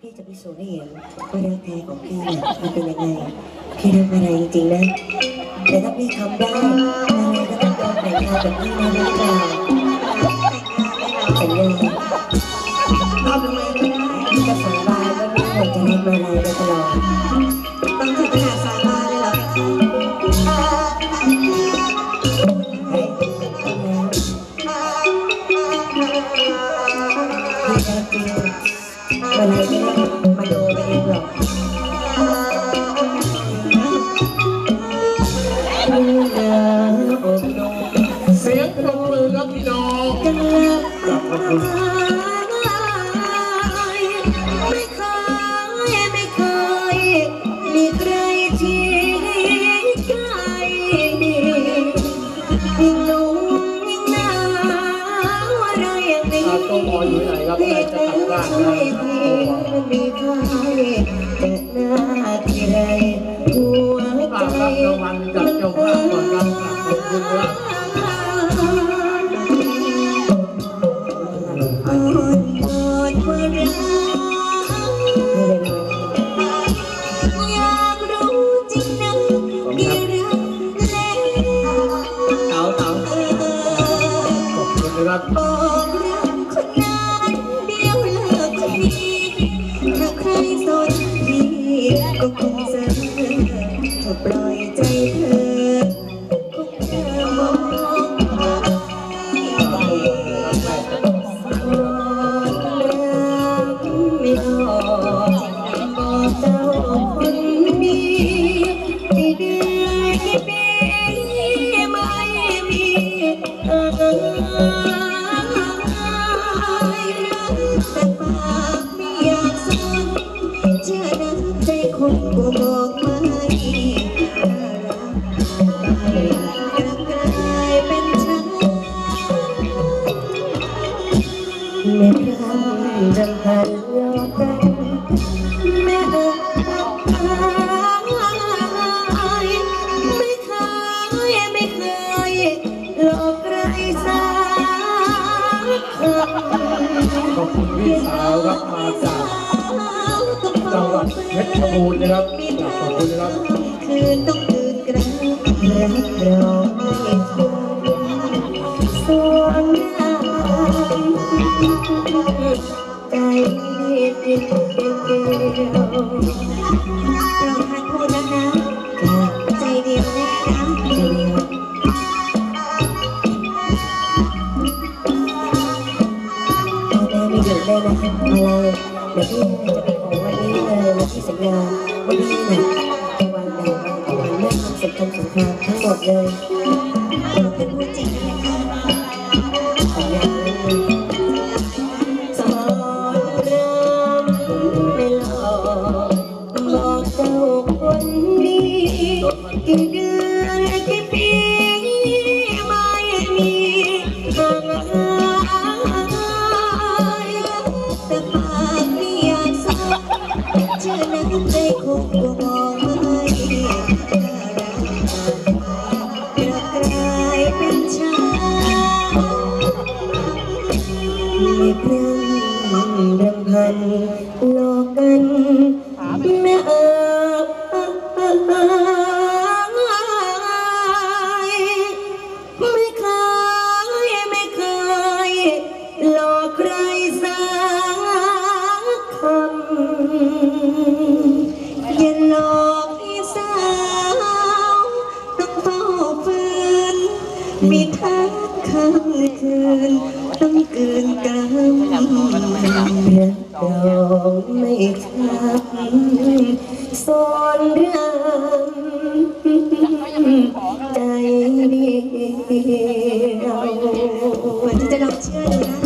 พี่จะพิสูจน์ให้เห็นว่ารักแท้ของพี่เนี่ยมันเป็นยังไง พี่รักอะไรจริงๆนะ แต่ถ้าพี่ทำได้อะไรก็ต้องยอมแต่งงานกับพี่นะรู้เปล่าสัญญาทำยังไงก็ได้พี่จะสาบานว่าพี่คงจะรักมาลัยไปตลอดต้องถึงขนาดสาบาน ไม่เคย ไม่เคย มีใครที่ใจยิ่งนุ่มยิ่งหนาวอะไรอย่างนี้อาโตหมออยู่ไหนครับใครจะกลับบ้านได้ครับโตหมอมันมีใครแต่หน้าที่ไรหัวใจรับรางวัลจากเจ้าครับขอบคุณครับ รับบอกรักคนนั้นเดียวเลิกคนนี้ถ้าใครสนพี่ก็คงจะถ้าปล่อยใจเธอคงจะมองไม่ออกบอกเจ้าคนดีที่เดือนที่ปี ขอบคุณพี่สาวครับมาจากจังหวัดเพชรบูรณ์นะครับขอบคุณนะครับคืนต้องคืนกระรักเราไม่ ทันพูดนะคะใจเดียวนะคะใจเดียวแม่ไม่หยุดเลยนะคะมาเลยเดี๋ยวพี่จะไปขอวันนี้เลยวันที่สัญญาว่าพี่น่ะจะวางดาววางตะวันเรื่องความสุขทางสงคราทั้งหมดเลยเป็นพูดจริงนะคะ พรั่งรำพันหลอกกันแม่เอ๋ยไม่เคยไม่เคยหลอกใครสักคำอย่าหลอกพี่สาวต้องเฝ้าฝืนมีทักข้างคืน ต้องกืนกำรักดอกไม่ช้ำสอนรำใจเดียวจะลองเชื่อดูนะ